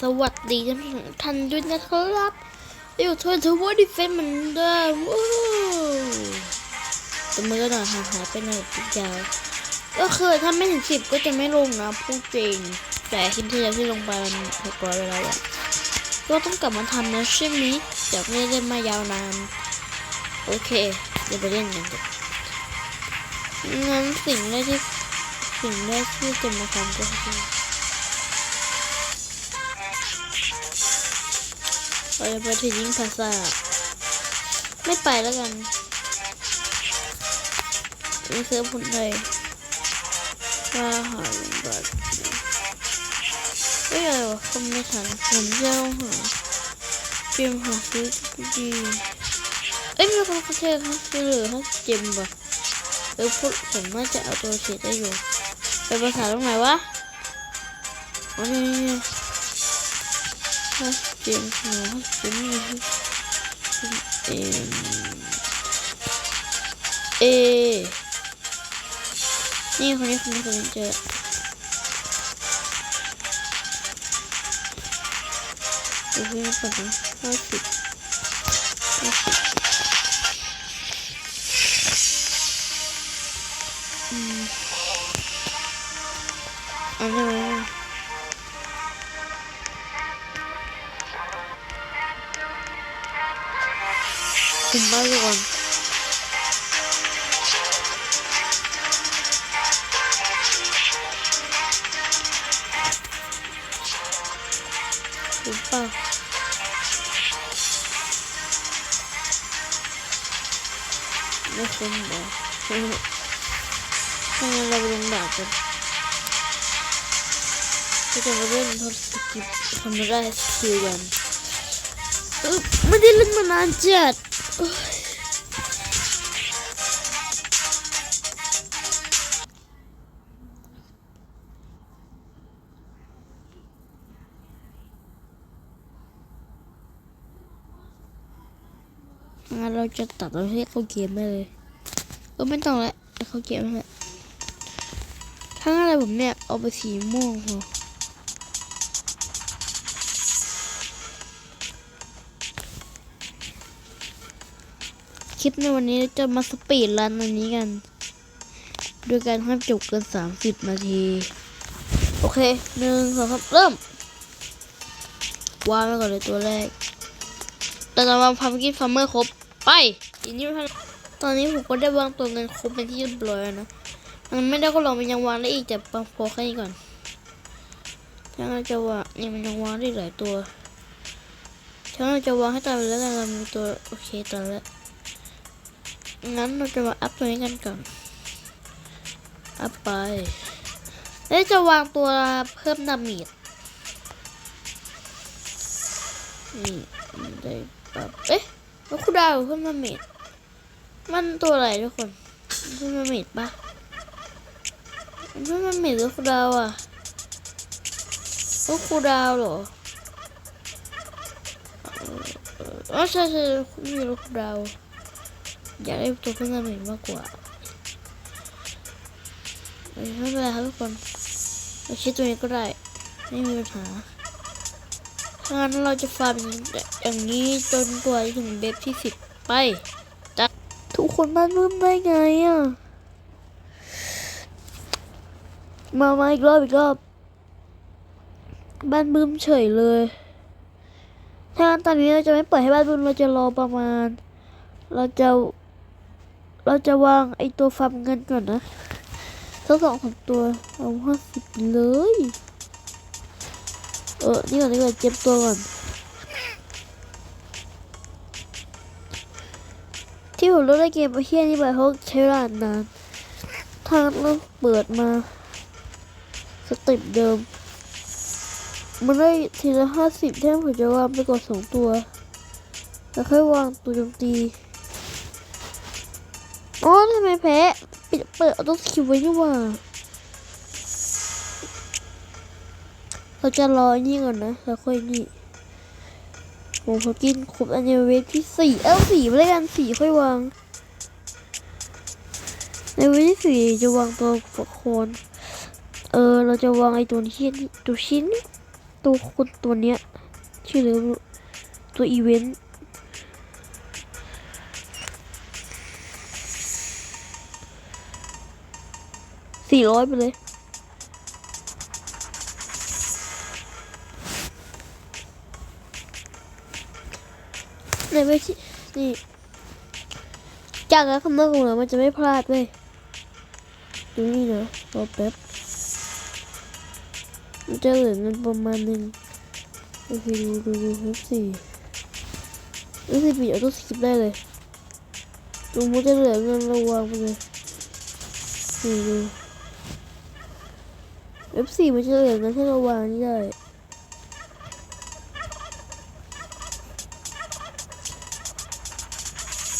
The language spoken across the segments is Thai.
สวัสดีท่านท่านด้วยนะครับอยู่ทวนทวร์ดิเฟนเหมือนเดิมว้าวแต่มือก็หน่อยห่าหายไปหน่อยติดยาวก็คือถ้าไม่ถึงสิบก็จะไม่ลงนะพูดจริง แต่คลิปที่แล้วที่ลงไปมันหกร้อยไปแล้วอะก็ต้องกลับมาทำนะใช่ไหมจากไม่ได้เล่นมายาวนาน โอเคเดี๋ยวไปเล่นกันเถอะงั้นสิ่งแรกที่สิ่งแรกที่จะมาทำก็คือ เราจะไปที่ยิงพาซาไม่ไปแล้วกันมีเซิร์ฟคนไทยว่าหาบัตรเอ้ยอะไรวะคำไม่ทันผมจะต้องหาเกมหาซื้อดีเอ้ยมีคนเขาเชื่อเขาซื้อหรือเขาเจมปะเออพูดผมน่าจะเอาตัวเฉดได้อยู่ไปภาษาตรงไหนวะอันนี้ฮัสเจนหัวฮัสเจนนี่ฮัสเอ็มเอนี่ คนนี้คนนี้คนนี้เจอเดี๋ยวพี่ มาเปิดนะห้าสิบห้าสิบอืมอันนี้อะ มันก่อนคุมเปล่าไม่คุมเหรอถ้างั้นเราไปลงดาบกันก็จะมาเล่นทดสกิปทำไม่ได้สกิลกันเล่นมาเราจะตัดเราให้เขาเกมได้เลยเออไม่ต้องแล้วเขาเกมแล้วทั้งอะไรผมเนี่ยเอาไปสีม่วงพอ ลิปในวันนี้จะมาสปีดรันอันนี้กันโดยการห้จบเกิน 30 นาที โอเคหนึ่งสองสามเริ่ม วางไว้ก่อนเลยตัวแรก แต่เราวางพัมกินฟาร์เมอร์ครบ ไปอีกนี้ไม่ทันตอนนี้ผมก็ได้วางตัวเงินครบเป็นที่เรียบร้อยแล้วนะ มันไม่ได้ก็ลองมันยังวางได้อีกแต่พอแค่นี้ก่อนช่างจะวางนี่มันยังวางได้หลายตัวช่างเราจะวางให้ตามไปแล้วกันเรามีตัวโอเคตามแล้ว งั้นเราจะมาอัพตัวนี้กันก่อน อัพไป แล้วจะวางตัวเพิ่มดาเมจนี่ได้ปรับเอ๊ะแล้วคูดาวเพิ่มดาเมจมันตัวอะไรทุกคนเพิ่มดาเมจปะเพิ่มดาเมจหรือคูดาวอะก็คูดาวเหรอเอออ๋อใช่ใช่มีลูกคูดาว อยากได้ตัวเพิ่มดาเมจมากกว่าไม่เป็นไรครับทุกคนเราใช้ตัวนี้ก็ได้ไม่มีปัญหาถ้างั้นเราจะฟาร์มอย่างนี้จนกว่าจะถึงเบฟที่สิบไปจัดทุกคนบ้านบึ้มได้ไงอะมามาอีกรอบอีกรอบ บ้านบึ้มเฉยเลย ถ้างั้นตอนนี้เราจะไม่เปิดให้บ้านบึ้มเราจะรอประมาณ เราจะ เราจะวางไอตัวฟาร์มเงินก่อนนะสักสองสามตัวเอาห้าสิบเลย เออ นี่ก่อนนี่ก่อนเจ็บตัวก่อน ที่ผมเล่นเกมประเทศนี้ไปเพราะใช้เวลานาน ทางเราเปิดมา สเต็ปเดิม มันได้ทีละห้าสิบแท่งผมจะวางไปก่อนสองตัว แล้วค่อยวางตัวโจมตี อ๋อทำไมแพ้ปิดเปิดต้สกิลไว้นี่ว่าเราจะรออันนี่ก่อนนะแล้วค่อยนี่ผมขอกินครบอันเนเวทที่สี่เอ้าสี่ไปเลยกันสี่ค่อยวาง ในเวทที่สี่จะวางตัวฝักโคนเออเราจะวางไอ้ตัวนี้นตัวชิ้นตัวคนตัวเนี้ยชื่ออะไรไม่รู้ตัวอีเวนต์ สี่ร้อยไปเลย ในเวทีนี่ จากแล้วคำนวณของเรามันจะไม่พลาดเว้ยดูนี่นะรอแป๊บมันจะเหลือเงินประมาณหนึ่งโอเคดูดูดูเอฟสี่เอฟสี่ปีเอาต้องสกิปได้เลยดูมันจะเหลือเงินระวังไปเลยดูดู เอฟสี่มันจะเหลือเงินให้ระวังนี่ได้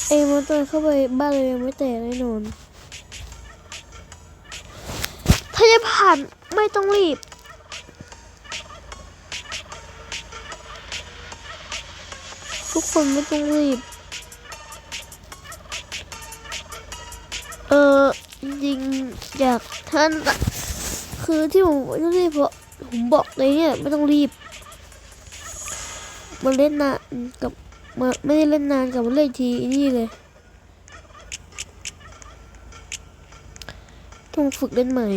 เอ้มันตอนเข้าไปบ้านเลยยังไม่แตกแน่นอน ถ้าจะผ่านไม่ต้องรีบทุกคนไม่ต้องรีบ เออจริงอยากท่าน คือที่ผมไม่ต้องรีบเพราะผมบอกเลยเนี่ยไม่ต้องรีบมาเล่นนานกับมาไม่ได้เล่นนานกับมาเล่นทีนี่เลยต้องฝึกเล่นใหม่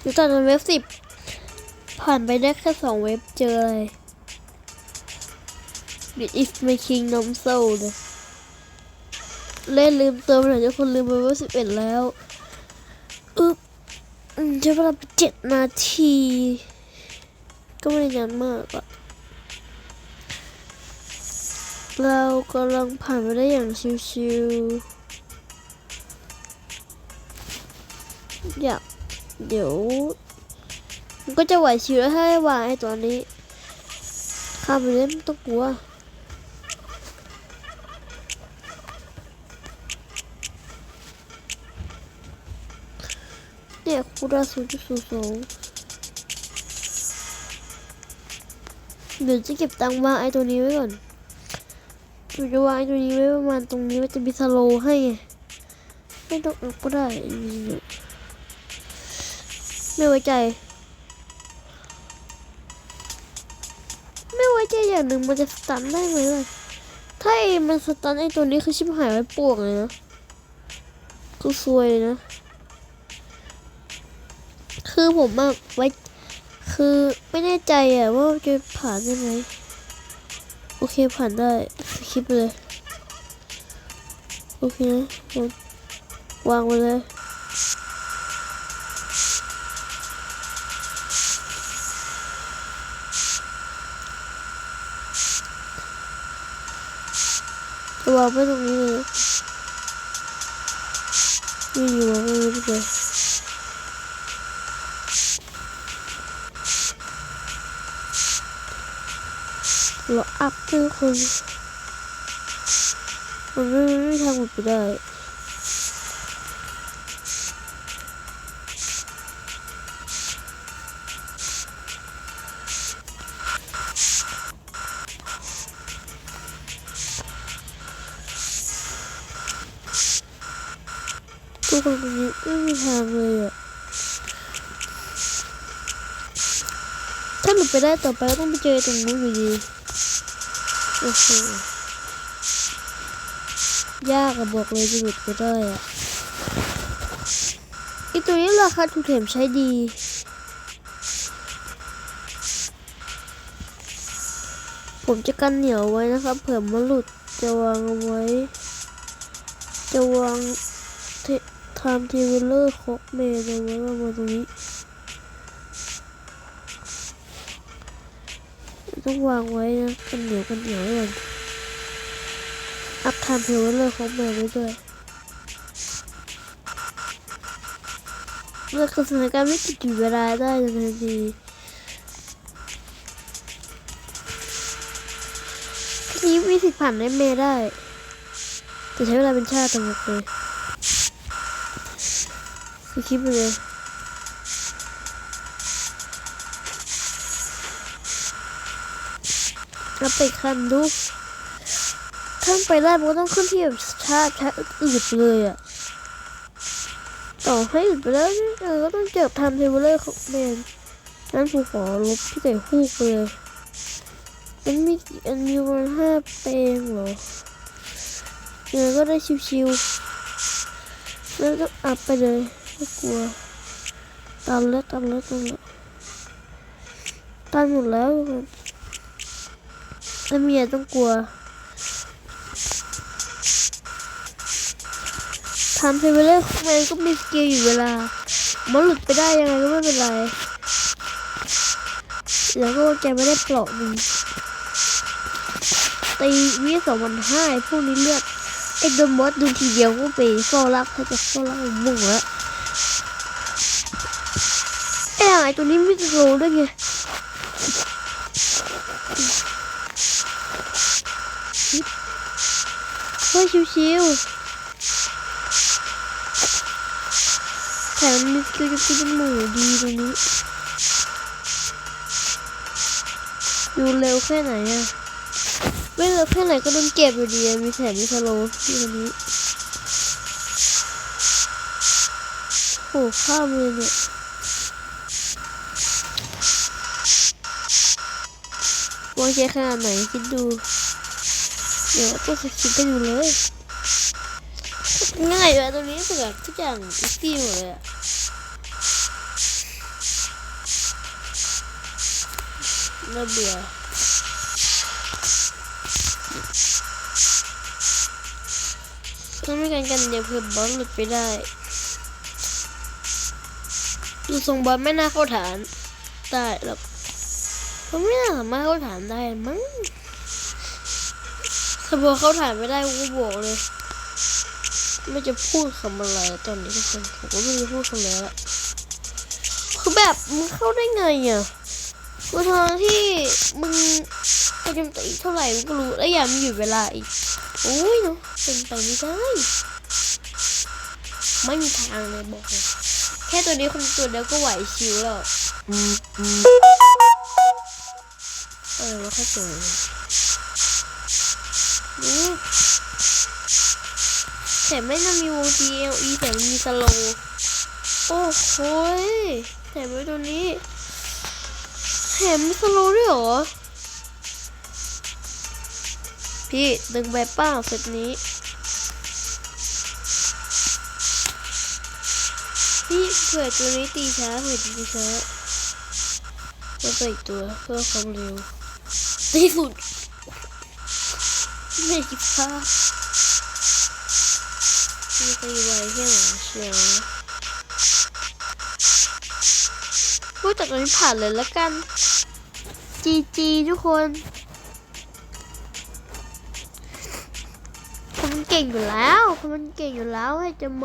หรือตอนนั้นเว็บสิบ ผ่านไปได้แค่สองเว็บเจออะไร This is my kingdom soul เลยเล่นลืมเติมหน่อยทุกคนลืมไปว่าสิบเอ็ดแล้วอึ๊บอืมใช้เวลาไปเจ็ดนาที ก็ไม่ได้นานมากอะเรากำลังผ่านไปได้อย่างชิวๆอยากเดี๋ยว มันก็จะไหวชิวแล้วถ้าได้วางไอ้ตัวนี้ข้ามไปเล่นไม่ต้องกลัวเนี่ยคูดาศูจุดศูนย์สองเดี๋ยวจะเก็บตังค์วางไอ้ตัวนี้ไว้ก่อนเดี๋ยวจะวางไอ้ตัวนี้ไว้ประมาณตรงนี้มันจะมีสโลให้ไม่ต้องเอาก็ได้ไม่ไว้ใจ ไม่ไว้ใจอย่างหนึ่งมันจะสตันได้ไหมล่ะถ้าไอ้มันสตันไอ้ตัวนี้คือชิบหายไว้ปวกเลยนะคือซวยนะ คือผมอะไว้ คือไม่แน่ใจอะว่าจะผ่านได้ไหมโอเคผ่านได้สคริปเลย โอเคนะวางไว้เลย จะวไว้ตรงนี้เลยนี่อยู่วางไว้ตรงนี้เราอัพเพื่อคนมันไม่ไม่ทำหมดไปได้ ตรงนี้ไม่มีทางเลยอะถ้าหลุดไปได้ต่อไปก็ต้องไปเจอตรงนู้นอยู่ดีโอ้โหยากอะบอกเลยจะหลุดไปได้อะอีตัวนี้ราคาถูกเข็มใช้ดีผมจะกันเหนียวไว้นะครับเผื่อมันหลุดจะวางเอาไว้ จะวาง ทม์เทเวลเลอร์คอกเมย์เอาไว้มาณตรงนี้ ต้องวางไว้นะกันเหนียวกันเหนียวไว้ก่อนอัพทม์เทเวลเลอร์คอกเมย์ไว้ด้วยเมื่อสถานการณ์ไม่ติดอยู่เวลาได้ในทันทีทีนี้มีสิทธิ์ผ่านได้เมย์ได้แต่ใช้เวลาเป็นชาติต่างกเลย คือคิดไปเลยรับไปคันดูถ้นไปได้มันก็ต้องขึ้นที่แบบชาติชาอืดเลยอะต่อให้อืดไปแล้วเนี่ยเออก็ต้องเจอทันเทเวลเลอร์ของแมนนั่นผมขอลบที่แต่ฮูกเลยมันมีอันมีวันห้าเปลงเหรอเดี๋ยก็ได้ชิวๆแล้วก็อัพไปเลย ไม่กลัวตันแล้วตันแล้วตันแล้วตันหมดแล้วทุกคนถ้ามีอะไรต้องกลัวทำไปเรื่อยๆมันก็มีสกิลอยู่เวลา มันหลุดไปได้ยังไงก็ไม่เป็นไร แล้วก็แกไม่ได้เปลาะมึงตีวิสองพันห้าพวกนี้เลือดไอ้โดนมอสดูทีเดียวก็ไปเฝ้ารักถ้าจะเฝ้ารักมุ่งแล้ว ไอตัวนี้ไม่โรด้วยไงเฮ้ยชิวๆแถมมีสกิลจะเป็นหมูดีตรงนี้ดูเร็วแค่ไหนอะไม่เร็วแค่ไหนก็โดนเก็บอยู่ดีมีแถมมีสโลว์ที่ตรงนี้โอ้ข้ามเลยเนี่ย วางใจขนาดไหนคิดดู เดี๋ยวต้องสกิปไปดูเลย ง่ายเลยตรงนี้สึกแบบทุกอย่างอีซี่หมดเลยอะน่าเบื่อต้องไม่กันกันเดี๋ยวเพื่อบอลหลุดไปได้ดูทรงบอลไม่น่าเข้าฐาน ได้หรอก เขาไม่สามารถเข้าฐานได้มั้งถ้าบอเข้าฐานไม่ได้กูบอกเลย ไม่จะพูดคำอะไรตอนนี้ทุกคนผมก็ไม่รู้จะพูดคำอะไรละคือแบบมึงเข้าได้ไงอะกูทางที่มึงจะจำตีเท่าไหร่มึงก็รู้แล้วอย่ามึงหยุดเวลาอีกโอ้ยเนาะเป็นไปไม่ได้ไม่มีทางเลยบอกเลยแค่ตัวนี้คนตัวเดียวก็ไหวชิวแล้ว เออว่าแค่ตัวเดียวดูแถมไม่น่ามีวง GLE แถมมีสโลโอ้โหแถมไว้ตัวนี้แถมมีสโลด้วยเหรอ พี่ดึงใบเป้าเซตนี้พี่เผื่อตัวนี้ตีช้าเผื่อตีช้าแล้วไปอีกตัวเพื่อความเร็ว ตีสุดไม่คิดพลาดมีตีไวแค่ไหนเชียวพูดจากตรงนี้ผ่านเลยละกัน จีจีทุกคนคนมันเก่งอยู่แล้วคนมันเก่งอยู่แล้วให้จะโม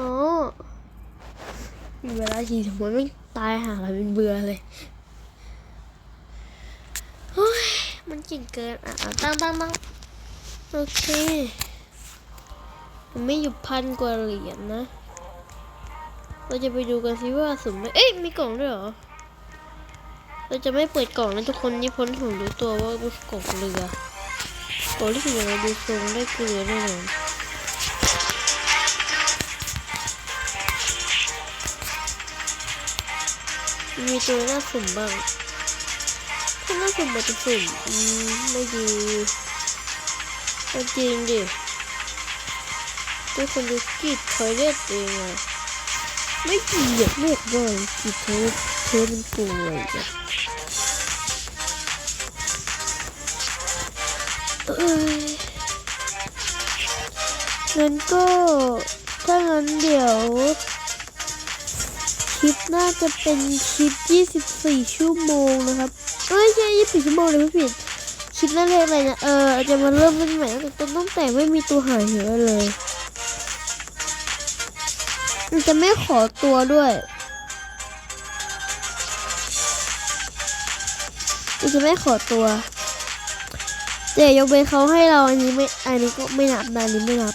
มีเวลาทีสมมติไม่ตายหาอะไรเป็นเบื่อเลยเฮ้ย มันเก่งเกิน อะตั้งตั้งตั้งโอเคมันไม่อยู่พันกว่าเหรียญนะ เราจะไปดูกันสิว่าสุ่มไหมเอ๊ะมีกล่องด้วยเหรอ เราจะไม่เปิดกล่องนะทุกคนนี่พ้นผมรู้ตัวว่าเป็นกล่องเรือกล่องที่ถึงเราดูทรงได้เกลือแน่นอนมีตัวน่าสุ่มบ้าง น่าสุ่มมันจะสุ่มอืมไม่ดีจริงดิทุกคนดูกีดทอยเลตเองอะไม่เกียดเรียกเลยกีดเธอเธอมันป่วยอะเอ้ยงั้นก็ถ้างั้นเดี๋ยว คลิปน่าจะเป็นคลิป 24 ชั่วโมงนะครับ เอ้ยใช่24ชั่วโมงเลยไม่ผิดคลิปนั่นเรียกอะไรนะเออเราจะมาเริ่มเล่นใหม่ตั้งแต่ต้นตั้งแต่ไม่มีตัวหายเหวเลยมันจะไม่ขอตัวด้วยมันจะไม่ขอตัวแต่ยกเว้นเขาให้เราอันนี้ไม่อันนี้ก็ไม่นับนะอันนี้ไม่นับ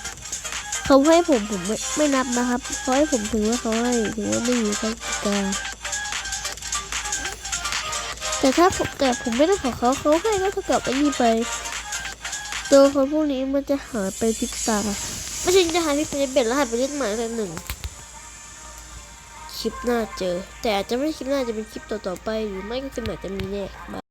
เขาให้ผมผมไม่ไม่นับนะครับเขาให้ผมถือว่าเขาให้ถือว่าไม่อยู่กติกา แต่ถ้าผมแต่ผมไม่ได้ขอเขาเขาให้ก็เท่ากับไอ้นี่ไปตัวคนพวกนี้มันจะหายไปพิกตาไม่ใช่จะหายพริบตาเบ็ดแล้วหายไปเล่นหมายแต่หนึ่งคลิปหน้าเจอ แต่อาจจะไม่คลิปหน้าจะเป็นคลิปต่อๆไปหรือไม่ก็คลิปไหนจะมีแน่บาย